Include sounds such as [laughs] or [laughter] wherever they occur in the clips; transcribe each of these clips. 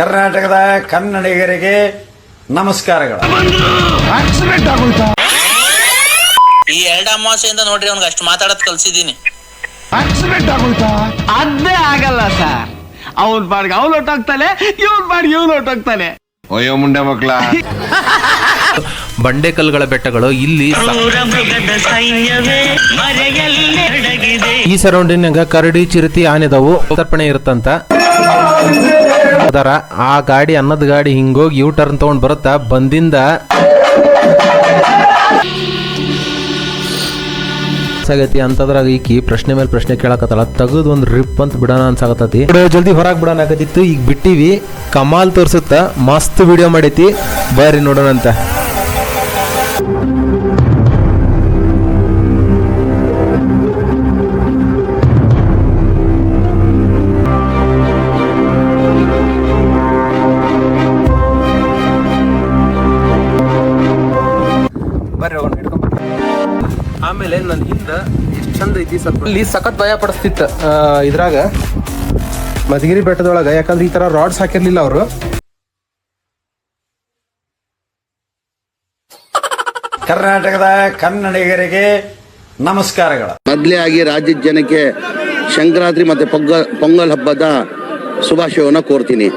ಕರ್ನಾಟಕದ ಕನ್ನಡಿಗರಿಗೆ ನಮಸ್ಕಾರಗಳು. ಈ ಎರಡು ಅಮಾವಾಸ್ಯೆಯಿಂದ ನೋಡ್ರಿ ಅವ್ನಿಗೆ ಅಷ್ಟು ಮಾತಾಡೋದ್ ಕಲ್ಸಿದ್ದೀನಿ. ಅದೇ ಆಗಲ್ಲ ಸರ್. ಅವ್ನ ಬಾಡಿಗೆ ಅವ್ನು ಹೊಟ್ಟೋಗ್ತಾನೆ ಇವ್ನ ಬಾಡಿಗೆ ಇವ್ನು ಹೊಟ್ಟೋಗ್ತಾನೆ ಅಯ್ಯೋ ಮುಂಡೆ ಮಕ್ಕಳಾಗಿ ಬಂಡೆ ಕಲ್ಲುಗಳ ಬೆಟ್ಟಗಳು ಇಲ್ಲಿ ಈ ಸರೌಂಡಿನಾಗ ಕರಡಿ ಚಿರತಿ ಆನೆದವು ತರ್ಪಣೆ ಇರುತ್ತಂತ. ಅದರ. ಆ ಗಾಡಿ ಅನ್ನದ ಗಾಡಿ ಹಿಂಗೋಗಿ ಯು ಟರ್ನ್ ತಗೊಂಡ್ ಬರುತ್ತಾ. ಬಂದಿಂದ ಸಾಗತಿ ಅಂತದ್ರಾಗ ಈಕಿ ಪ್ರಶ್ನೆ ಮೇಲೆ ಪ್ರಶ್ನೆ ಕೇಳಕತ್ತಲ್ಲ ತೆಗೆದು ಒಂದು ರಿಪ್ ಅಂತ ಬಿಡೋಣ ಅನ್ಸಾಕತ್ತತಿ. ಜಲ್ದಿ ಹೊರಗೆ ಬಿಡೋಣ ಆಗತ್ತಿತ್ತು ಈಗ ಬಿಟ್ಟಿವಿ. ಕಮಾಲ್ ತೋರ್ಸುತ್ತ. ಮಸ್ತ್ ವಿಡಿಯೋ ಮಾಡೈತಿ. ಬರ್ರಿ ನೋಡೋಣ ಸ್ವಲ್ಪ ಇಲ್ಲಿ ಸಖತ್ ಭಯ ಪಡಿಸ್ತಿತ್ತು ಇದ್ರಾಗ. ಮಧುಗಿರಿ ಬೆಟ್ಟದೊಳಗ ಯಾಕಂದ್ರೆ ಈ ತರ ರಾಡ್ಸ್ ಹಾಕಿರ್ಲಿಲ್ಲ ಅವರು. ಕರ್ನಾಟಕದ ಕನ್ನಡಿಗರಿಗೆ ನಮಸ್ಕಾರಗಳು. ಮೊದಲೇ ಆಗಿ ರಾಜ್ಯದ ಜನಕ್ಕೆ ಸಂಕ್ರಾಂತಿ ಮತ್ತೆ ಪೊಂಗಲ್ ಪೊಂಗಲ್ ಹಬ್ಬದ ಶುಭಾಶಯವನ್ನು ಕೋರ್ತೀನಿ.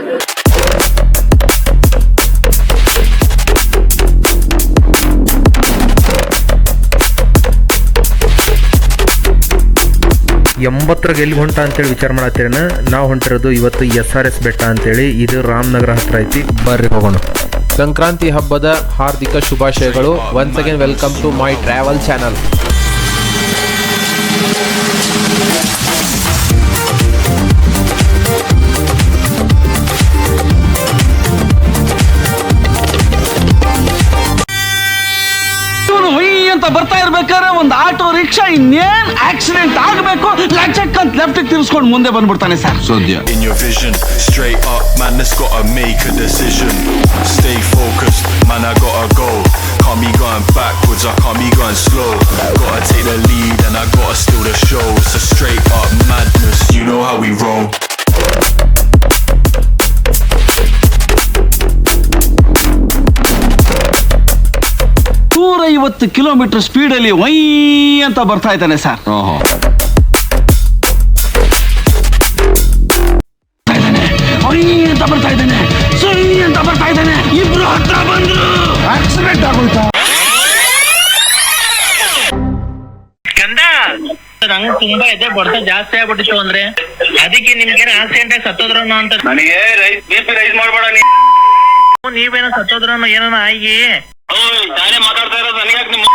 ಎಂಬತ್ತರಾಗ ಎಲ್ಲಿ ಹೊಂಟ ಅಂತೇಳಿ ವಿಚಾರ ಮಾಡತ್ತೇನ ನಾವು ಹೊಂಟಿರೋದು ಇವತ್ತು ಎಸ್ ಆರ್ ಎಸ್ ಬೆಟ್ಟ ಅಂತೇಳಿ. ಇದು ರಾಮನಗರ ಹತ್ರ ಐತಿ. ಬರ್ರಿ ಹೋಗೋಣ. ಸಂಕ್ರಾಂತಿ ಹಬ್ಬದ ಹಾರ್ದಿಕ ಶುಭಾಶಯಗಳು. Once again welcome to my travel channel auto rickshaw ಇನ್ನೇನ್ ಆಕ್ಸಿಡೆಂಟ್ ಆಗಬೇಕು ಲಚಕ್ ಅಂತ ಲೆಫ್ಟ್ ತಿರ್ಸ್ಕೊಂಡು ಮುಂದೆ ಬಂದ್ಬಿಡ್ತಾನೆ ಸರ್ ಸದ್ಯ in your vision. Straight up, man, that's gotta make a decision. Stay focused, man, I gotta go. Can't be going backwards, I can't be going slow. Gotta take the lead and I gotta steal the show. It's a straight up madness, you know how we roll. ನೂರ ಐವತ್ತು kilometre ಸ್ಪೀಡಲ್ಲಿ Y ಅಂತ ಬರ್ತಾ ಇದ್ದಾನೆ sir. ಓಹೋ. Y ಅಂತ ಬರ್ತಾ ಇದ್ದಾನೆ. ಅಂತ ಬರ್ತಾ ಇದ್ದಾನೆ. ಇಬ್ರು ಹತ್ರ ಬಂದ್ರು. ಆಕ್ಸಿಡೆಂಟ್ ಆಗೋಯ್ತಾ? ನಂಗೆ ತುಂಬಾ ಇದೆ ಬಡ್ತ ಜಾಸ್ತಿ ಆಗ್ಬಿಟ್ಟಿತ್ತು ಅಂದ್ರೆ ಅದಕ್ಕೆ ನಿಮ್ಗೆ ಆಕ್ಸಿಡೆಂಟ್ ಆಗಿ ಸತ್ತೋದ್ರನು ಅಂತ. ನನಗೆ ರೈಸ್ ಬಿ ಪಿ ರೈಸ್ ಮಾಡ್ಬೇಡ ನೀ. ನೀವೇನೋ ಸತ್ತೋದ್ರನು ಏನೋ ಆಗಿ. ಮಾತಾಡ್ತಾ ಇರೋದು ನನಗೆ ನಿಮ್ಮ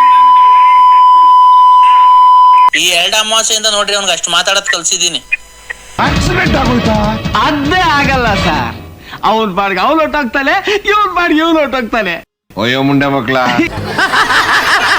ಈ ಎರಡ ಅಮಾವಾಸ್ಯೆಯಿಂದ ನೋಡ್ರಿ ಅವ್ನಿಗೆ ಅಷ್ಟು ಮಾತಾಡೋದ್ ಕಲ್ಸಿದೀನಿ ಆಕ್ಸಿಡೆಂಟ್ ಆಗೋಯ್ತಾ? ಅದೇ ಆಗಲ್ಲ ಸರ್. ಅವನ್ ಬಾಡಿಗೆ ಅವ್ನು ಹೊಟ್ಟೋಗ್ತಾನೆ ಇವನ್ ಬಾಡಿಗೆ ಇವ್ನು ಹೊಟ್ಟೋಗ್ತಾನೆ ಅಯ್ಯೋ ಮುಂಡೆ ಮಕ್ಳ. [laughs]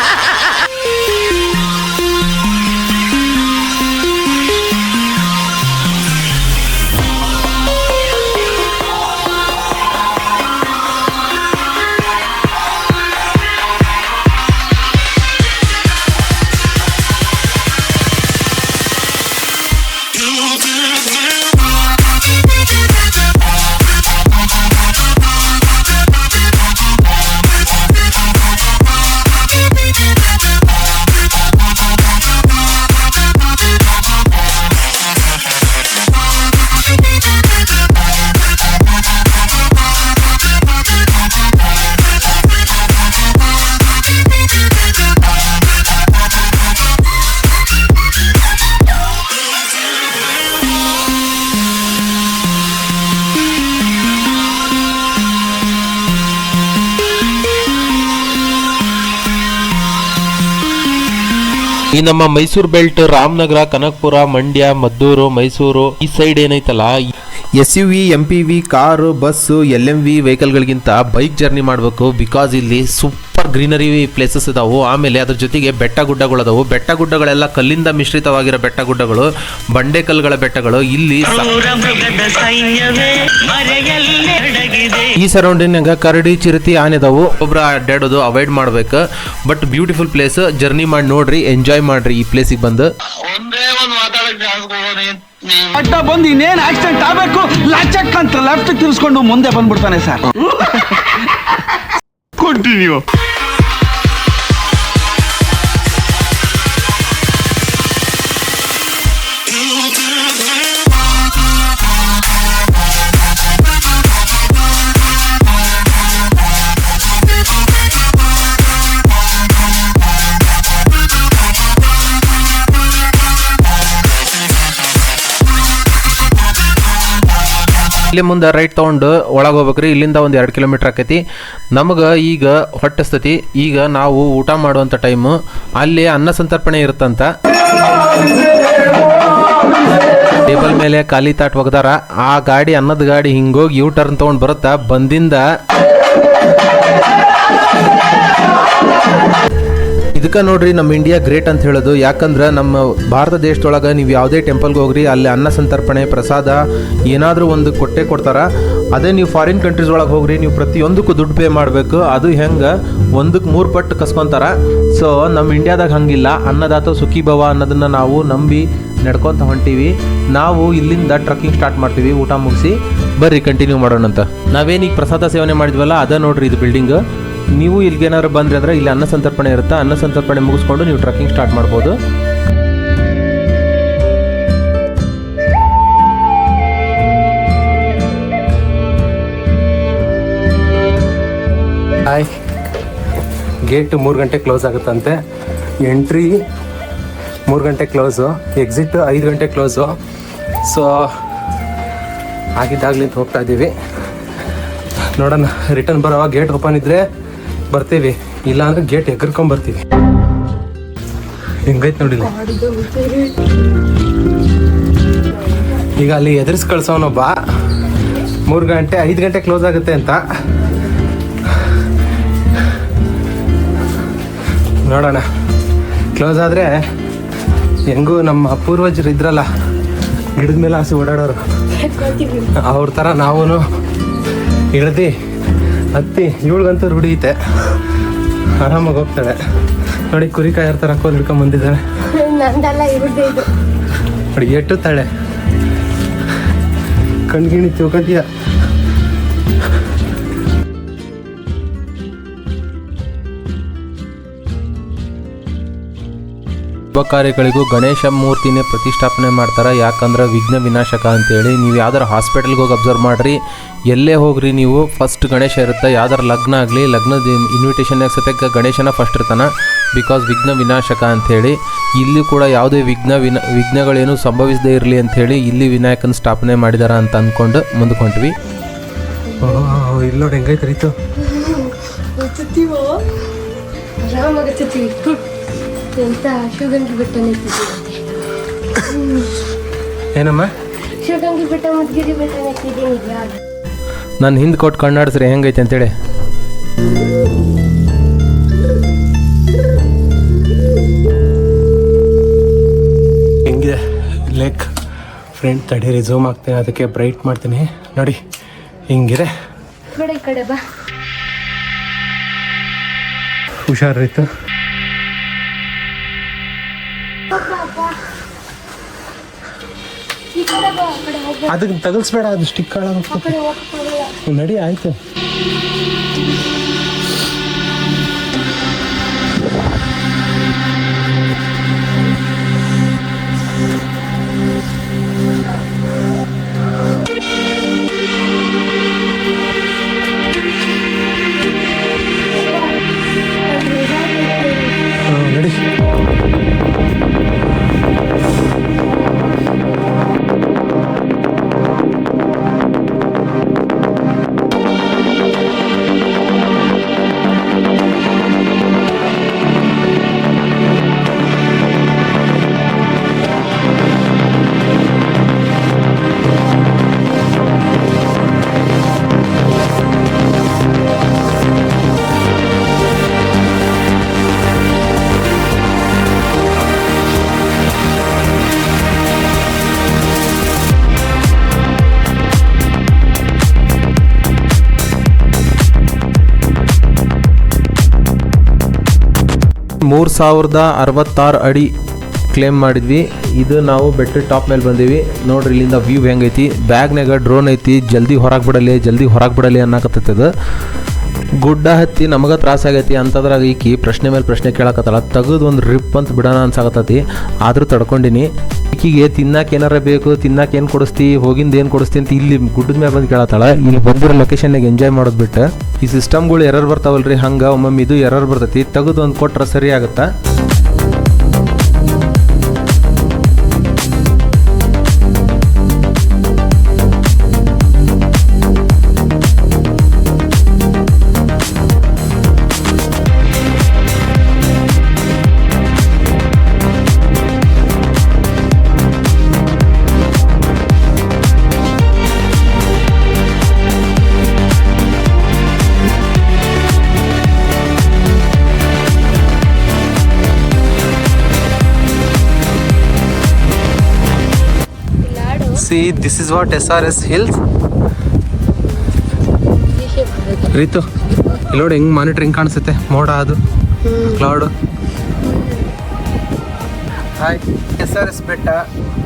ಈ ನಮ್ಮ ಮೈಸೂರು ಬೆಲ್ಟ್, ರಾಮನಗರ, ಕನಕಪುರ, ಮಂಡ್ಯ, ಮದ್ದೂರು, ಮೈಸೂರು, ಈ ಸೈಡ್ ಏನೈತಲ್ಲ? S U V M P V car, bus L M V ವೆಹಿಕಲ್ಗಳಿಗಿಂತ bike journey ಮಾಡಬೇಕು ಬಿಕಾಸ್ ಇಲ್ಲಿ ಸೂಪರ್ ಸೂಪರ್ ಗ್ರೀನರಿ ಪ್ಲೇಸಸ್ ಇದಾವೆ. ಆಮೇಲೆ ಅದ್ರ ಜೊತೆಗೆ ಬೆಟ್ಟ ಗುಡ್ಡಗಳು ಅದಾವು ಬೆಟ್ಟ ಗುಡ್ಡಗಳೆಲ್ಲ ಕಲ್ಲಿಂದ ಮಿಶ್ರಿತವಾಗಿರೋ ಬೆಟ್ಟ ಗುಡ್ಡಗಳು ಬಂಡೆ ಕಲ್ಲುಗಳ ಬೆಟ್ಟಗಳು. ಇಲ್ಲಿ ಈ ಸರೌಂಡಿಂಗ್ ಕರಡಿ ಚಿರತಿ ಆನೆದವು ಒಬ್ಬರ ಒಬ್ರು ಅಡ್ಡಾಡೋದು ಅವಾಯ್ಡ್ ಮಾಡ್ಬೇಕು. But beautiful place. ಜರ್ನಿ ಮಾಡಿ ನೋಡ್ರಿ ಎಂಜಾಯ್ ಮಾಡ್ರಿ ಈ ಪ್ಲೇಸಿಗೆ ಬಂದು. ಒಂದೇ ಒಂದ್ ಮಾತಾಡಕ್ ಅಡ್ಡ ಬಂದು ಇನ್ನೇನು ಆಕ್ಸಿಡೆಂಟ್ ಆಗಬೇಕು? ಲಚಕ್ ಅಂತ ಲೆಫ್ಟ್ ತಿರ್ಸ್ಕೊಂಡು ಮುಂದೆ ಬಂದ್ಬಿಡ್ತಾನೆ ಸರ್ ಕಂಟಿನ್ಯೂ ಇಲ್ಲಿ ಮುಂದೆ ರೈಟ್ ತೊಗೊಂಡು ಒಳಗೆ ಹೋಗ್ಬೇಕ್ರಿ. ಇಲ್ಲಿಂದ ಒಂದು ಎರಡು ಕಿಲೋಮೀಟ್ರ್ ಆಕೈತಿ. ನಮಗೆ ಈಗ ಹೊಟ್ಟಸ್ತತಿ ಈಗ ನಾವು ಊಟ ಮಾಡುವಂಥ ಟೈಮು ಅಲ್ಲಿ ಅನ್ನ ಸಂತರ್ಪಣೆ ಇರುತ್ತಂತ. ಟೇಬಲ್ ಮೇಲೆ ಖಾಲಿ ತಾಟ್ ಒಗ್ದಾರ. ಆ ಗಾಡಿ ಅನ್ನದ ಗಾಡಿ ಹಿಂಗೋಗಿ ಯೂ ಟರ್ನ್ ತೊಗೊಂಡು ಬರುತ್ತಾ ಬಂದಿಂದ ಇದಕ್ಕೆ ನೋಡ್ರಿ ನಮ್ಮ ಇಂಡಿಯಾ ಗ್ರೇಟ್ ಅಂತ ಹೇಳೋದು. ಯಾಕಂದ್ರೆ ನಮ್ಮ ಭಾರತ ದೇಶದೊಳಗೆ ನೀವು ಯಾವುದೇ ಟೆಂಪಲ್ಗೆ ಹೋಗ್ರಿ, ಅಲ್ಲಿ ಅನ್ನ ಸಂತರ್ಪಣೆ, ಪ್ರಸಾದ, ಏನಾದರೂ ಒಂದು ಕೊಟ್ಟೆ ಕೊಡ್ತಾರೆ. ಅದೇ ನೀವು ಫಾರಿನ್ ಕಂಟ್ರೀಸ್ ಒಳಗೆ ಹೋಗ್ರಿ, ನೀವು ಪ್ರತಿಯೊಂದಕ್ಕೂ ದುಡ್ಡು ಪೇ ಮಾಡಬೇಕು. ಅದು ಹೆಂಗೆ? ಒಂದಕ್ಕೆ ಮೂರು ಪಟ್ಟು ಕಸ್ಕೊತಾರ. ಸೊ ನಮ್ಮ ಇಂಡಿಯಾದಾಗ ಹಂಗಿಲ್ಲ. ಅನ್ನದಾತ ಸುಖಿ ಭವ ಅನ್ನೋದನ್ನು ನಾವು ನಂಬಿ ನಡ್ಕೊತ ಹೊಂಟೀವಿ. ನಾವು ಇಲ್ಲಿಂದ ಟ್ರಕ್ಕಿಂಗ್ ಸ್ಟಾರ್ಟ್ ಮಾಡ್ತೀವಿ. ಊಟ ಮುಗಿಸಿ ಬರ್ರಿ ಕಂಟಿನ್ಯೂ ಮಾಡೋಣಂತ. ನಾವೇನೀಗ ಪ್ರಸಾದ ಸೇವನೆ ಮಾಡಿದ್ವಲ್ಲ, ಅದ ನೋಡ್ರಿ ಇದು ಬಿಲ್ಡಿಂಗ್ ನೀವು ಇಲ್ಲಿಗೆ ಏನಾದ್ರು ಬಂದ್ರಿ ಅಂದ್ರೆ ಇಲ್ಲಿ ಅನ್ನ ಸಂತರ್ಪಣೆ ಇರುತ್ತೆ. ಅನ್ನ ಸಂತರ್ಪಣೆ ಮುಗಿಸ್ಕೊಂಡು ನೀವು ಟ್ರಕ್ಕಿಂಗ್ ಸ್ಟಾರ್ಟ್ ಮಾಡ್ಬೋದು. ಗೇಟ್ ಮೂರು ಗಂಟೆ ಕ್ಲೋಸ್ ಆಗುತ್ತಂತೆ. ಎಂಟ್ರಿ ಮೂರು ಗಂಟೆ ಕ್ಲೋಸು ಎಕ್ಸಿಟ್ ಐದು ಗಂಟೆ ಕ್ಲೋಸು ಸೊ ಆಗಿದ್ದಾಗಲಿಂದ ಹೋಗ್ತಾ ಇದ್ದೀವಿ. ನೋಡೋಣ ರಿಟರ್ನ್ ಬರೋವಾಗ ಗೇಟ್ ಓಪನ್ ಇದ್ದರೆ ಬರ್ತೀವಿ. ಇಲ್ಲ ಅಂದ್ರೆ ಗೇಟ್ ಎಗರ್ಕೊಂಡ್ ಬರ್ತೀವಿ. ಹೆಂಗೈತೆ ನೋಡಿಲ್ಲ. ಈಗ ಅಲ್ಲಿ ಎದುರಿಸ್ ಕಳ್ಸೋನೊಬ್ಬ ಮೂರು ಗಂಟೆ ಐದು ಗಂಟೆ ಕ್ಲೋಸ್ ಆಗುತ್ತೆ ಅಂತ. ನೋಡೋಣ. ಕ್ಲೋಸ್ ಆದರೆ ಹೆಂಗೂ ನಮ್ಮ ಪೂರ್ವಜರು ಇದ್ರಲ್ಲ ಗಿಡದ ಮೇಲೆ ಹಸಿ ಓಡಾಡೋರು. [laughs] ಅವ್ರ ಥರ ನಾವೂ ಇಳ್ದು ಹತ್ತಿ ಇವಳಿಗಂತೂ ರೂಢಿ ಐತೆ. ಆರಾಮಾಗಿ ಹೋಗ್ತಾಳೆ. ನೋಡಿ ಕುರಿ ಕಾಯಿ ಥರ ಕೋಲ್ ಹಿಡ್ಕೊಂಡ್ ಇದು. ನೋಡಿ ಎಟ್ಟುತ್ತಾಳೆ. ಕಣ್ಗಿಣಿ ತಿಳ್ಕೊಂತೀಯ ಶುಭ ಕಾರ್ಯಗಳಿಗೂ ಗಣೇಶ ಮೂರ್ತಿನೇ ಪ್ರತಿಷ್ಠಾಪನೆ ಮಾಡ್ತಾರೆ ಯಾಕಂದ್ರೆ ವಿಘ್ನ ವಿನಾಶಕ ಅಂತೇಳಿ ನೀವು ಯಾವ್ದಾರು ಹಾಸ್ಪಿಟಲ್ಗೆ ಹೋಗಿ ಅಬ್ಸರ್ವ್ ಮಾಡಿರಿ ಎಲ್ಲೇ ಹೋಗ್ರಿ ನೀವು ಫಸ್ಟ್ ಗಣೇಶ ಇರುತ್ತೆ ಯಾವ್ದಾರು ಲಗ್ನ ಆಗಲಿ ಲಗ್ನದ ಇನ್ವಿಟೇಷನ್ ಸತ್ಯಕ್ಕೆ ಗಣೇಶನ ಫಸ್ಟ್ ಇರ್ತಾನೆ ಬಿಕಾಸ್ ವಿಘ್ನ ವಿನಾಶಕ ಅಂಥೇಳಿ ಇಲ್ಲಿ ಕೂಡ ಯಾವುದೇ ವಿಘ್ನ ವಿನ ವಿಘ್ನಗಳೇನು ಸಂಭವಿಸದೇ ಇರಲಿ ಅಂಥೇಳಿ ಇಲ್ಲಿ ವಿನಾಯಕನ ಸ್ಥಾಪನೆ ಮಾಡಿದಾರ ಅಂತ ಅಂದ್ಕೊಂಡು ಮುಂದ್ಕೊಂಡ್ವಿ ಇಲ್ಲ ಹೆಂಗೈತೆ ರೀತು ಹಚ್ಚುತ್ತೀವೋ ಅಂತ ಶಿವಗಂಗೆ ಬೆಟ್ಟ ನೆತ್ತಿದ್ದೀವಿ ಏನಮ್ಮ? ಶಿವಗಂಗೆ ಬೆಟ್ಟ ಮುದ್ಗಿರಿ ಬೆಟ್ಟ ನೆತ್ತಿದ್ದೀನಿ ನಾನು ಹಿಂದೆ ಕೊಟ್ಟು ಕಣ್ಣಾಡಿಸ್ರಿ ಹೆಂಗೈತೆ ಅಂತೇಳಿ. ಹೆಂಗಿದೆ? ಲೇಕ್ ಫ್ರೆಂಡ್ ತಡೀರಿ ಝೂಮ್ ಆಗ್ತೀನಿ ಅದಕ್ಕೆ ಬ್ರೈಟ್ ಮಾಡ್ತೀನಿ. ನೋಡಿ ಹಿಂಗಿದೆ? ಬೇಡ ಈ ಕಡೆ ಬಾ. ಹುಷಾರಿತ್ತು? ಅದಕ್ಕೆ ತಗಲ್ಸ್ಬೇಡ ಅದು ಸ್ಟಿಕ್ ಕಡೆ ನಡಿ ಆಯ್ತು. ಮೂರು ಸಾವಿರದ ಅರವತ್ತಾರು ಅಡಿ ಕ್ಲೇಮ್ ಮಾಡಿದ್ವಿ. ಇದು ನಾವು ಬೆಟ್ಟ ಟಾಪ್ ಮೇಲೆ ಬಂದೀವಿ. ನೋಡ್ರಿ, ಇಲ್ಲಿಂದ ವ್ಯೂ ಹೆಂಗೈತಿ? ಬ್ಯಾಗ್ನಾಗ ಡ್ರೋನ್ ಐತಿ. ಜಲ್ದಿ ಹೊರಗೆ ಬಿಡಲಿ, ಜಲ್ದಿ ಹೊರಗೆ ಬಿಡಲಿ ಅನ್ನಕತ್ತೈತದ ಗುಡ್ಡ ಹತ್ತಿ ನಮಗೆ ತ್ರಾಸ ಆಗೈತಿ ಅಂತದ್ರಾಗ ಈಕಿ ಪ್ರಶ್ನೆ ಮೇಲೆ ಪ್ರಶ್ನೆ ಕೇಳಕತ್ತಲ್ಲ ತೆಗೆದು ಒಂದು ರಿಪ್ ಅಂತ ಬಿಡೋಣ ಅನ್ಸಾಕತ್ತೈತಿ. ಆದರೂ ತಡ್ಕೊಂಡಿನಿ. ಈಕಿಗೆ ತಿನ್ನಕ್ಕೆ ಏನಾರ ಬೇಕು ತಿನ್ನಕ್ಕೆ ಏನು ಕೊಡಿಸ್ತಿ, ಹೋಗಿಂದ ಏನು ಕೊಡಿಸ್ತಿ ಅಂತ ಇಲ್ಲಿ ಗುಡ್ಡದ ಮೇಲೆ ಬಂದು ಕೇಳತ್ತಾಳ ಇಲ್ಲಿ ಬಂದಿರೋ ಲೊಕೇಶನ್ಯಾಗ ಎಂಜಾಯ್ ಮಾಡೋದು ಬಿಟ್ಟು. ಈ ಸಿಸ್ಟಮ್ಗಳು ಎರರ್ ಬರ್ತಾವಲ್ರಿ, ಹಂಗೆ ಒಮ್ಮೊಮ್ಮೆ ಇದು ಎರರ್ ಬರ್ತೈತಿ. ತೆಗೆದು ಒಂದು ಕೊಟ್ರೆ ಸರಿ ಆಗುತ್ತಾ? This is what S R S hills Ritu ಇಲ್ಲಿ ನೋಡಿ ಹೆಂಗ್ ಮಾನಿಟ್ರಿಂಗ್ ಕಾಣಿಸುತ್ತೆ? ಮೋಡ ಅದು cloud hi S R S ಬೆಟ್ಟ.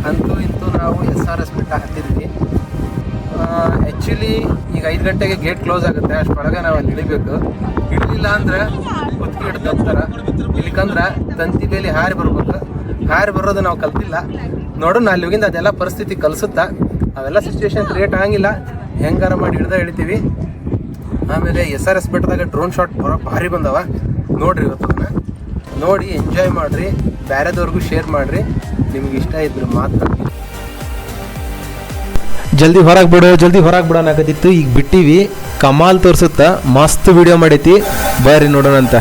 ಅಂತೂ ಇಂತೂ ನಾವು ಎಸ್ ಆರ್ ಎಸ್ ಬೆಟ್ಟ ಹತ್ತಿದ್ವಿ. ಆ್ಯಕ್ಚುಲಿ ಈಗ ಐದು ಗಂಟೆಗೆ ಗೇಟ್ ಕ್ಲೋಸ್ ಆಗುತ್ತೆ. ಅಷ್ಟರೊಳಗೆ ನಾವು ಅಲ್ಲಿ ಇಳಿಬೇಕು. ಇಳಿಲಿಲ್ಲ ಅಂದ್ರೆ ಕುತ್ತಿಗೆ ಹಿಡ್ದು ಹೋಗ್ತಾರೆ. ಇಲ್ಲಿಕಂದ್ರೆ ತಂತಿ ಬೇಲಿ ಹಾರಿ ಬರ್ಬೇಕು. ಹಾರಿ ಬರೋದು ನಾವು ಕಲ್ತಿಲ್ಲ. ನೋಡೋಣ ಅಲ್ಲಿ ಅದೆಲ್ಲ ಪರಿಸ್ಥಿತಿ ಕಲಿಸುತ್ತಾ? ಅವೆಲ್ಲ ಸಿಚುವೇಶನ್ ಕ್ರಿಯೇಟ್ ಆಗಂಗಿಲ್ಲ. ಹೆಂಗಾರ ಮಾಡಿ ಹಿಡ್ದ ಹೇಳ್ತೀವಿ. ಆಮೇಲೆ ಎಸ್ ಆರ್ ಎಸ್ ಬೆಟ್ಟದಾಗ ಡ್ರೋನ್ ಶಾಟ್ ಬರೋ ಭಾರಿ ಬಂದವ. ನೋಡ್ರಿ ಇವತ್ತು ನೋಡಿ ಎಂಜಾಯ್ ಮಾಡ್ರಿ. ಬೇರೆದವ್ರಿಗೂ ಶೇರ್ ಮಾಡ್ರಿ. ನಿಮ್ಗೆ ಇಷ್ಟ ಇದ್ರೆ ಮಾತ್ರ. ಜಲ್ದಿ ಹೊರಗೆ ಬಿಡು, ಜಲ್ದಿ ಹೊರಗೆ ಬಿಡೋಣ ಆಗತ್ತಿತ್ತು ಈಗ ಬಿಟ್ಟಿವಿ. ಕಮಾಲ್ ತೋರಿಸುತ್ತಾ. ಮಸ್ತ್ ವಿಡಿಯೋ ಮಾಡೈತಿ. ಬರ್ರಿ ನೋಡೋಣಂತ.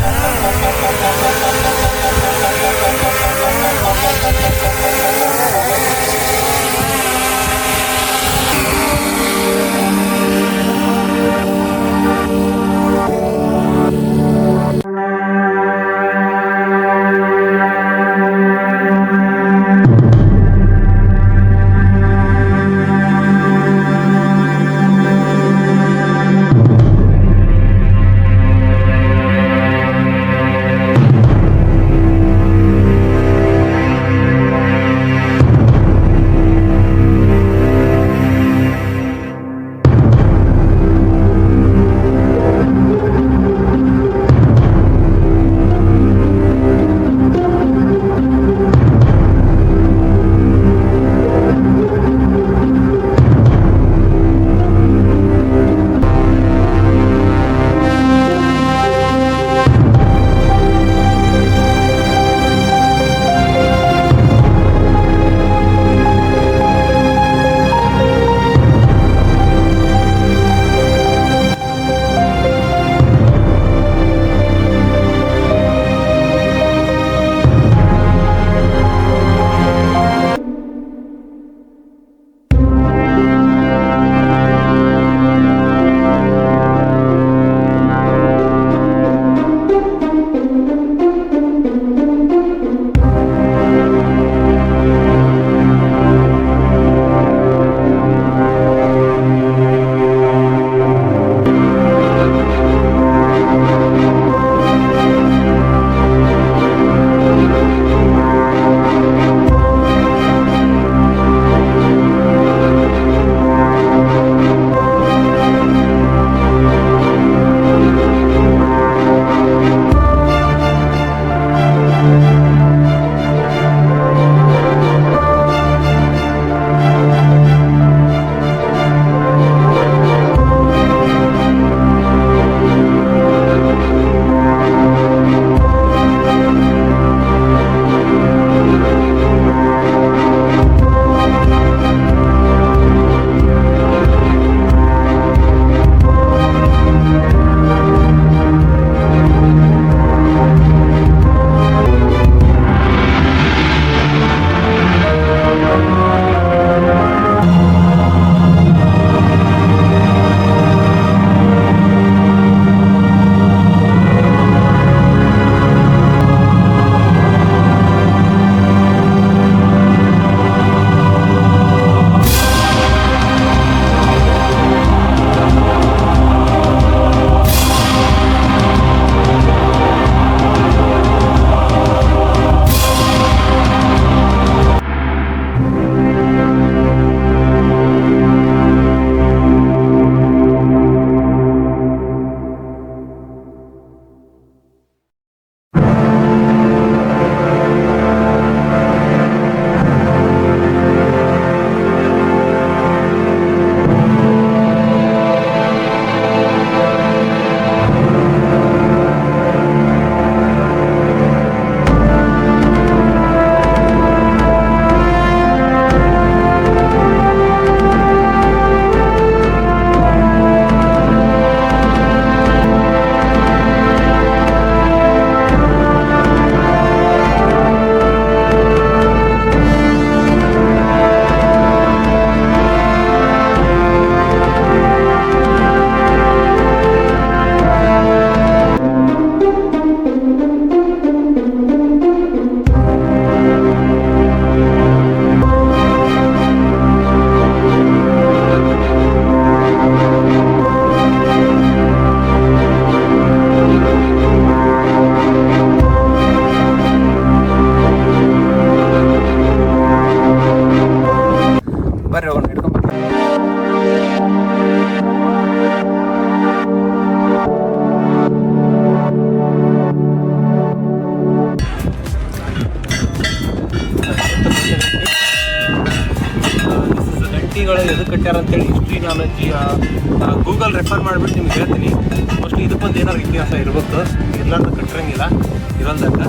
ಇರೋದಕ್ಕ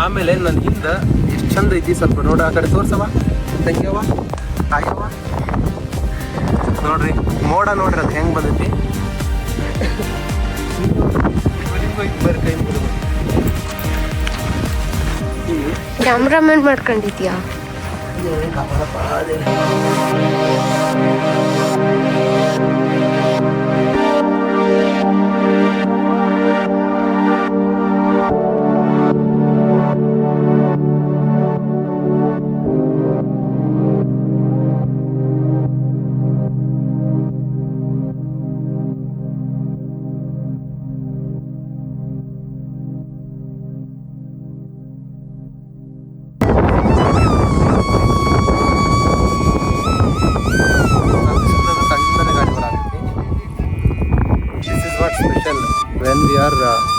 ಆಮೇಲೆ ನನ್ನ ಹಿಂದೆ ಎಷ್ಟು ಚಂದ ಐತಿ ಸ್ವಲ್ಪ ನೋಡ ಆ ಕಡೆ ತೋರ್ಸವ ತಂಗ್ಯವ ತಾಯವ್ವ ನೋಡ್ರಿ ಮೋಡ ನೋಡ್ರಿ ಅದು ಹೆಂಗೆ ಬಂದೈತಿ. ಬರ್ರಿ ಕೈ cameraman ಮಾಡ್ಕೊಂಡಿದ್ಯಾ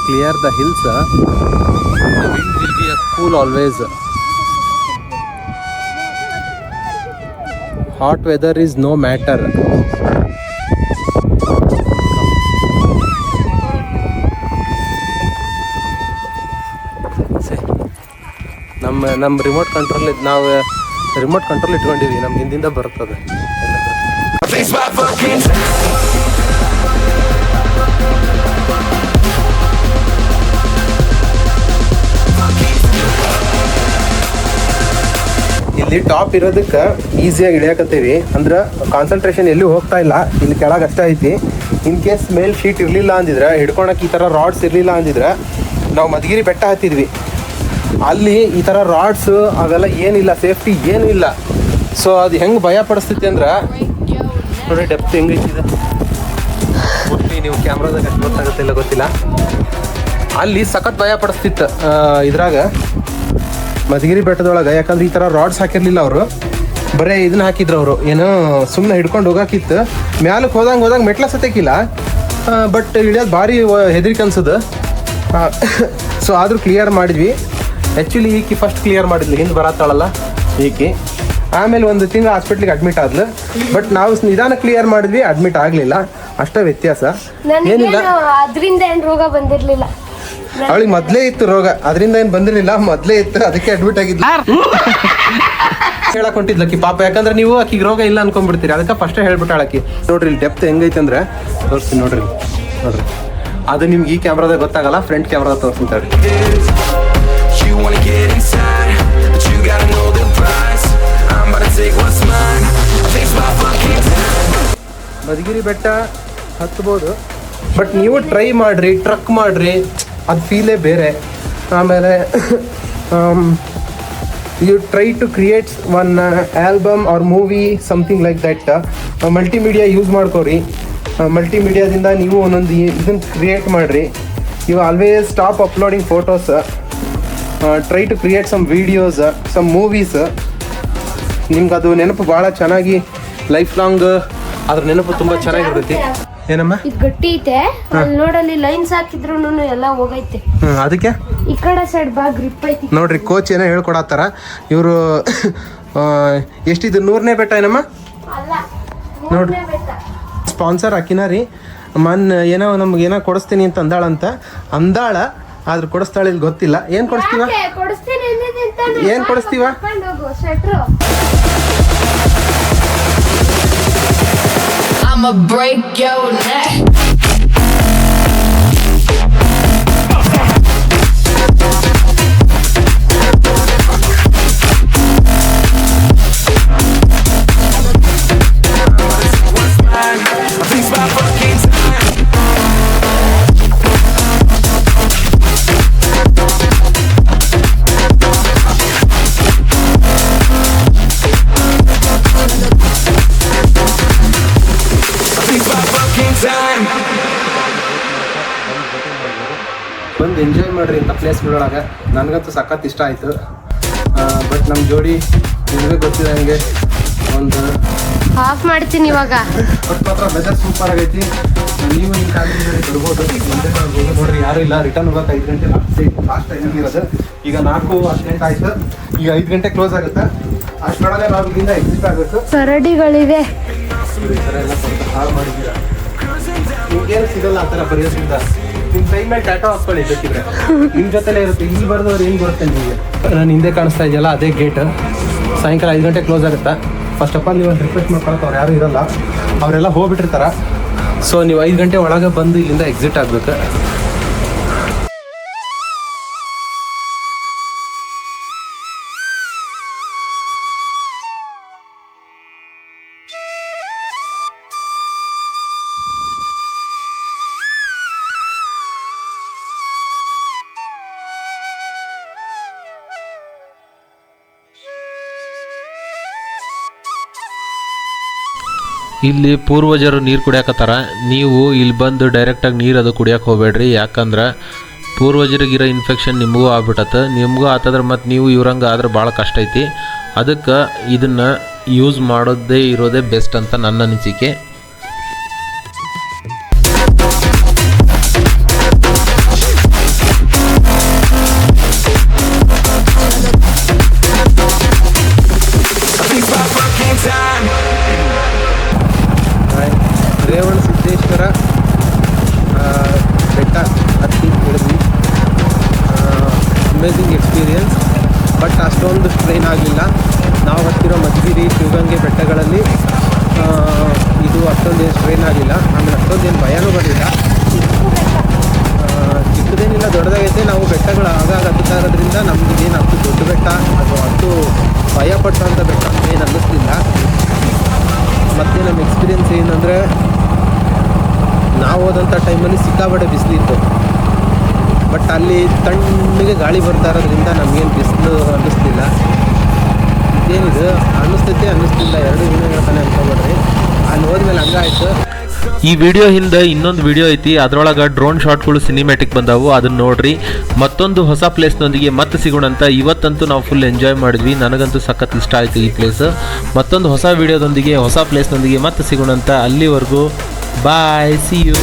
clear the hills the cool always hot weather is no matter ನಮ್ಮ ನಮ್ಮ ರಿಮೋಟ್ ಕಂಟ್ರೋಲ್ ನಾವು ರಿಮೋಟ್ ಕಂಟ್ರೋಲ್ ಇಟ್ಕೊಂಡಿದ್ವಿ. ನಮ್ಮ ಹಿಂದಿಂದ ಬರ್ತದೆ. ಇಲ್ಲಿ ಟಾಪ್ ಇರೋದಕ್ಕೆ ಈಸಿಯಾಗಿ ಇಳಿಯಾಕತ್ತೀವಿ ಅಂದ್ರೆ ಕಾನ್ಸಂಟ್ರೇಷನ್ ಎಲ್ಲೂ ಹೋಗ್ತಾ ಇಲ್ಲ, ಇಲ್ಲಿ ಕೆಳಗೆ ಅಷ್ಟೇ ಐತಿ. ಇನ್ ಕೇಸ್ ಮೇಲ್ ಶೀಟ್ ಇರಲಿಲ್ಲ ಅಂದಿದ್ರೆ ಹಿಡ್ಕೊಳಕ್ಕೆ ಈ ಥರ ರಾಡ್ಸ್ ಇರಲಿಲ್ಲ ಅಂದಿದ್ರ, ನಾವು ಮಧುಗಿರಿ ಬೆಟ್ಟ ಹತ್ತಿದ್ವಿ. ಅಲ್ಲಿ ಈ ಥರ ರಾಡ್ಸ್ ಅವೆಲ್ಲ ಏನಿಲ್ಲ ಸೇಫ್ಟಿ ಏನೂ ಇಲ್ಲ. ಸೊ ಅದು ಹೆಂಗೆ ಭಯ ಪಡಿಸ್ತೈತಿ ಅಂದ್ರೆ, ನೋಡಿ ಡೆಪ್ತ್ ಹೆಂಗೈತಿ ಇದು ಮೋಸ್ಟ್ಲಿ ನೀವು ಕ್ಯಾಮ್ರಾದಾಗ ಅಷ್ಟು ಗೊತ್ತಾಗುತ್ತೆ ಇಲ್ಲ ಗೊತ್ತಿಲ್ಲ. ಅಲ್ಲಿ ಸಖತ್ ಭಯ ಪಡಿಸ್ತಿತ್ತು ಇದ್ರಾಗ. ಮಧುಗಿರಿ ಬೆಟ್ಟದೊಳಗೆ ಯಾಕಂದ್ರೆ ಈ ಥರ ರಾಡ್ಸ್ ಹಾಕಿರ್ಲಿಲ್ಲ ಅವರು. ಬರೇ ಇದನ್ನ ಹಾಕಿದ್ರು ಅವರು. ಏನೋ ಸುಮ್ಮನೆ ಹಿಡ್ಕೊಂಡು ಹೋಗಾಕಿತ್ತು. ಮ್ಯಾಲಕ್ಕೆ ಹೋದಂಗೆ ಹೋದಂಗೆ ಮೆಟ್ಲ ಸತ್ಯಕ್ಕಿಲ್ಲ ಬಟ್ ಇಳಿಯೋದು ಭಾರಿ ಹೆದರಿಕೆ ಅನ್ಸದು. ಸೊ [laughs] ಆದರೂ ಕ್ಲಿಯರ್ ಮಾಡಿದ್ವಿ. ಆ್ಯಕ್ಚುಲಿ ಈಕಿ ಫಸ್ಟ್ ಕ್ಲಿಯರ್ ಮಾಡಿದ್ಲು. ಹಿಂದೆ ಬರತ್ತಾಳಲ್ಲ ಈಕಿ. ಆಮೇಲೆ ಒಂದು ತಿಂಗಳು ಹಾಸ್ಪಿಟ್ಲಿಗೆ ಅಡ್ಮಿಟ್ ಆದ್ಲು. ಬಟ್ ನಾವು ನಿಧಾನ ಕ್ಲಿಯರ್ ಮಾಡಿದ್ವಿ ಅಡ್ಮಿಟ್ ಆಗಲಿಲ್ಲ. ಅಷ್ಟೇ ವ್ಯತ್ಯಾಸ. ಏನಿಲ್ಲ. ಅದರಿಂದ ಏನು ರೋಗ ಬಂದಿರ್ಲಿಲ್ಲ. ಅವಳಿಗೆ ಮೊದ್ಲೇ ಇತ್ತು ರೋಗ. ಅದರಿಂದ ಏನು ಬಂದಿರಲಿಲ್ಲ. ಮೊದ್ಲೇ ಇತ್ತು. ಅದಕ್ಕೆ ಅಡ್ಮಿಟ್ ಆಗಿದ್ಲು. ಹೇಳಕ್ ಪಾಪ. ಯಾಕಂದ್ರೆ ನೀವು ಆಕಿಗೆ ರೋಗ ಇಲ್ಲ ಅನ್ಕೊಂಡ್ಬಿಡ್ತೀರಿ. ಅದಕ್ಕೆ ಫಸ್ಟೇ ಹೇಳ್ಬಿಟ್ಟಾಳ ಆಕಿ ನೋಡ್ರಿ ಇಲ್ಲಿ ಡೆಪ್ತ್ ಹೆಂಗೈತೆ ಅಂದ್ರೆ ತೋರಿಸ್ತೀನಿ ನೋಡ್ರಿ. ನೋಡ್ರಿ. ಅದು ನಿಮ್ಗೆ ಈ ಕ್ಯಾಮ್ರಾದಾಗ ಗೊತ್ತಾಗಲ್ಲ. ಫ್ರಂಟ್ ಕ್ಯಾಮ್ರಾದಾಗ ತೋರಿಸ್ತೀನಿ ತಡ್ರಿ. ಮಧುಗಿರಿ ಬೆಟ್ಟ ಹತ್ಬೋದು. ಬಟ್ ನೀವು ಟ್ರೈ ಮಾಡ್ರಿ ಟ್ರಕ್ ಮಾಡ್ರಿ. ಅದು ಫೀಲೇ ಬೇರೆ. ಆಮೇಲೆ you try to create one album or movie something like that multimedia use ಮಾಡ್ಕೋರಿ. ಮಲ್ಟಿಮೀಡಿಯಾದಿಂದ ನೀವು ಒಂದೊಂದು ಇದನ್ನು ಕ್ರಿಯೇಟ್ ಮಾಡಿರಿ. You always stop uploading photos try to create some videos some movies ನಿಮ್ಗೆ ಅದು ನೆನಪು ಭಾಳ ಚೆನ್ನಾಗಿ ಲೈಫ್ ಲಾಂಗ್ ಅದ್ರ ನೆನಪು ತುಂಬ ಚೆನ್ನಾಗಿರ್ತೈತಿ ಏನಮ್ಮ? ಇದು ಗಟ್ಟಿ ಐತೆ. ಅಲ್ಲಿ ನೋಡಲ್ಲಿ ಲೈನ್ಸ್ ಹಾಕಿದ್ರು ಎಲ್ಲ ಹೋಗೈತೆ. ಅದಕ್ಕೆ? ಈ ಕಡೆ ಸೈಡ್ ಬಾ ಗ್ರಿಪ್ ಐತಿ. ನೋಡ್ರಿ ಕೋಚ್ ಏನೋ ಹೇಳ್ಕೊಡತ್ತಾರ. ಇವರು ಎಷ್ಟಿದ್ರು ನೂರನೇ ಬೆಟ್ಟ ಏನಮ್ಮ? ನೋಡ್ರಿ. ಸ್ಪಾನ್ಸರ್ ಹಾಕಿನ ರೀ. ಮನ್ ಏನೋ ನಮ್ಗೆ ಏನೋ ಕೊಡಿಸ್ತೀನಿ ಅಂತ ಅಂದಾಳಂತ ಅಂದಾಳ ಆದ್ರೆ ಕೊಡಿಸ್ತಾಳೆ ಇಲ್ಲಿ ಗೊತ್ತಿಲ್ಲ. ಏನು ಕೊಡಿಸ್ತೀವ? ಏನ್ ಕೊಡಿಸ್ತೀವ? I'ma break your neck. ಬಂದು ಎಂಜಾಯ್ ಮಾಡ್ರಿ ಇಂಥ ಪ್ಲೇಸ್ಗಳೊಳಗೆ ನನಗಂತೂ ಸಖತ್ ಇಷ್ಟ ಆಯಿತು. ಬಟ್ ನಮ್ಮ ಜೋಡಿ ನಿಮಗೆ ಗೊತ್ತಿದೆ ಹಂಗೆ ಒಂದು ಆಫ್ ಮಾಡ್ತೀನಿ ಇವಾಗ. ಬಟ್ ಮಾತ್ರ ವೆದರ್ ಸೂಪರ್ ಆಗೈತಿ. ನೀವು ಈ ಕಾಲೇಜಿನಲ್ಲಿ ಬಿಡ್ಬೋದು ಮುಂದೆ. ನೋಡ್ರಿ ಯಾರು ಇಲ್ಲ. ರಿಟರ್ನ್ ಹೋಗಕ್ಕೆ ಐದು ಗಂಟೆ ಲಾಸ್ಟ್ ಟೈಮಿಂಗ್ ಇರೋದು. ಈಗ ನಾಲ್ಕು ಹತ್ತು ಗಂಟೆ ಆಯಿತು. ಈಗ ಐದು ಗಂಟೆ ಕ್ಲೋಸ್ ಆಗುತ್ತೆ. ಅಷ್ಟರೊಳಗೆ ನಾವು ಇಲ್ಲಿಂದ ಎಕ್ಸಿಟ್ ಆಗಬೇಕು. ಸರಡಿಗಳಿವೆ. ಈ ಥರ ಎಲ್ಲ ಸ್ವಲ್ಪ ಹಾಳು ಮಾಡಿದ್ದೀರಾ? ನಿಮ್ಗೇನು ಸಿಗಲ್ಲ ಆ ಥರ ಬರೆಯೋದ್ರಿಂದ. ನಿಮ್ಮ ಮೇಲೆ ಟ್ಯಾಟೋ ನಿಮ್ಮ ಜೊತೆಲೇ ಇರುತ್ತೆ. ಇಲ್ಲಿ ಏನು ನಿಮಗೆ? ನಾನು ಹಿಂದೆ ಕಾಣಿಸ್ತಾ ಇದೆಯಲ್ಲ, ಅದೇ ಗೇಟ್ ಸಾಯಂಕಾಲ ಐದು ಗಂಟೆ ಕ್ಲೋಸ್ ಆಗುತ್ತೆ. ಫಸ್ಟ್ ಆಫ್ ಆಲ್ ನೀವು ರಿಕ್ವೆಸ್ಟ್ ಮಾಡ್ಕೊಳಕ್ಕೆ ಅವ್ರು ಯಾರು ಇರಲ್ಲ. ಅವರೆಲ್ಲ ಹೋಗ್ಬಿಟ್ಟಿರ್ತಾರ. ಸೊ ನೀವು ಐದು ಗಂಟೆ ಒಳಗೆ ಬಂದು ಇಲ್ಲಿಂದ ಎಕ್ಸಿಟ್ ಆಗಬೇಕು. ಇಲ್ಲಿ ಪೂರ್ವಜರು ನೀರು ಕುಡಿಯಾಕತ್ತಾರ. ನೀವು ಇಲ್ಲಿ ಬಂದು ಡೈರೆಕ್ಟಾಗಿ ನೀರು ಅದು ಕುಡಿಯಕ್ಕೆ ಹೋಗ್ಬೇಡ್ರಿ. ಯಾಕಂದ್ರೆ ಪೂರ್ವಜರಿಗಿರೋ ಇನ್ಫೆಕ್ಷನ್ ನಿಮಗೂ ಆಗ್ಬಿಟ್ಟತ್ತೆ ನಿಮಗೂ ಆತಂದ್ರೆ ಮತ್ತು ನೀವು ಇವ್ರಂಗೆ ಆದ್ರೆ ಭಾಳ ಕಷ್ಟ ಐತಿ. ಅದಕ್ಕೆ ಇದನ್ನು ಯೂಸ್ ಮಾಡೋದೇ ಇರೋದೇ ಬೆಸ್ಟ್ ಅಂತ ನನ್ನ ಅನಿಸಿಕೆ. ರೇವಣ ಸಿದ್ದೇಶ್ವರ ಬೆಟ್ಟ ಹತ್ತಿ ಹಿಡಿದ್ವಿ ಅಮೇಝಿಂಗ್ ಎಕ್ಸ್ಪೀರಿಯನ್ಸ್ ಬಟ್ ಅಷ್ಟೊಂದು ಸ್ಟ್ರೈನ್ ಆಗಲಿಲ್ಲ ನಾವು ಹತ್ತಿರೋ ಮಧುಗಿರಿ ಶಿವಗಂಗೆ ಬೆಟ್ಟಗಳಲ್ಲಿ ಇದು ಅಷ್ಟೊಂದೇನು ಸ್ಟ್ರೈನ್ ಆಗಿಲ್ಲ. ಆಮೇಲೆ ಅಷ್ಟೊಂದೇನು ಭಯನೂ ಬರಲಿಲ್ಲ. ಚಿಕ್ಕದೇನಿಲ್ಲ, ದೊಡ್ಡದಾಗೈತೆ. ನಾವು ಬೆಟ್ಟಗಳು ಆಗಾಗ ಹತ್ತುತ್ತಾ ಇರೋದ್ರಿಂದ ನಮ್ಗೆ ಏನು ಅಷ್ಟು ದೊಡ್ಡ ಬೆಟ್ಟ ಅಥವಾ ಅಷ್ಟು ಭಯಪಟ್ಟಂಥ ಬೆಟ್ಟ ಏನು ಅನ್ನಿಸ್ತಿಲ್ಲ ಮತ್ತು ನಮ್ಮ ಎಕ್ಸ್ಪೀರಿಯನ್ಸ್ ಏನಂದರೆ ನಾವು ಹೋದಂಥ ಟೈಮಲ್ಲಿ ಸಿಕ್ಕಾಪಟ್ಟೆ ಬಿಸಿಲಿತ್ತು ಬಟ್ ಅಲ್ಲಿ ತಣ್ಣಗೆ ಗಾಳಿ ಬರ್ತಾ ಇರೋದ್ರಿಂದ ನಮಗೇನು ಬಿಸಿಲು ಅನ್ನಿಸ್ತಿಲ್ಲ. ಇದೇನಿದು? ಅನ್ನಿಸ್ತೈತೆ, ಅನ್ನಿಸ್ತಿಲ್ಲ. ಎರಡು ದಿನ ಹೇಳ್ತಾನೆ ಅನ್ಕೊಬೇಡ್ರಿ ಅಲ್ಲಿ ಹೋದ್ಮೇಲೆ ಹಂಗಾಯ್ತು. ಈ ವಿಡಿಯೋ ಹಿಂದೆ ಇನ್ನೊಂದು ವಿಡಿಯೋ ಐತಿ. ಅದರೊಳಗೆ ಡ್ರೋನ್ ಶಾಟ್ಗಳು ಸಿನಿಮ್ಯಾಟಿಕ್ ಬಂದವು. ಅದನ್ನ ನೋಡ್ರಿ. ಮತ್ತೊಂದು ಹೊಸ ಪ್ಲೇಸ್ನೊಂದಿಗೆ ಮತ್ತೆ ಸಿಗೋಣಂತ ಇವತ್ತಂತೂ ನಾವು ಫುಲ್ ಎಂಜಾಯ್ ಮಾಡಿದ್ವಿ. ನನಗಂತೂ ಸಖತ್ ಇಷ್ಟ ಆಯಿತು ಈ ಪ್ಲೇಸ್ ಮತ್ತೊಂದು ಹೊಸ ವಿಡಿಯೋದೊಂದಿಗೆ, ಹೊಸ ಪ್ಲೇಸ್ನೊಂದಿಗೆ ಮತ್ತೆ ಸಿಗೋಣಂತ ಅಲ್ಲಿವರೆಗೂ ಬಾಯ್ ಸಿ ಯು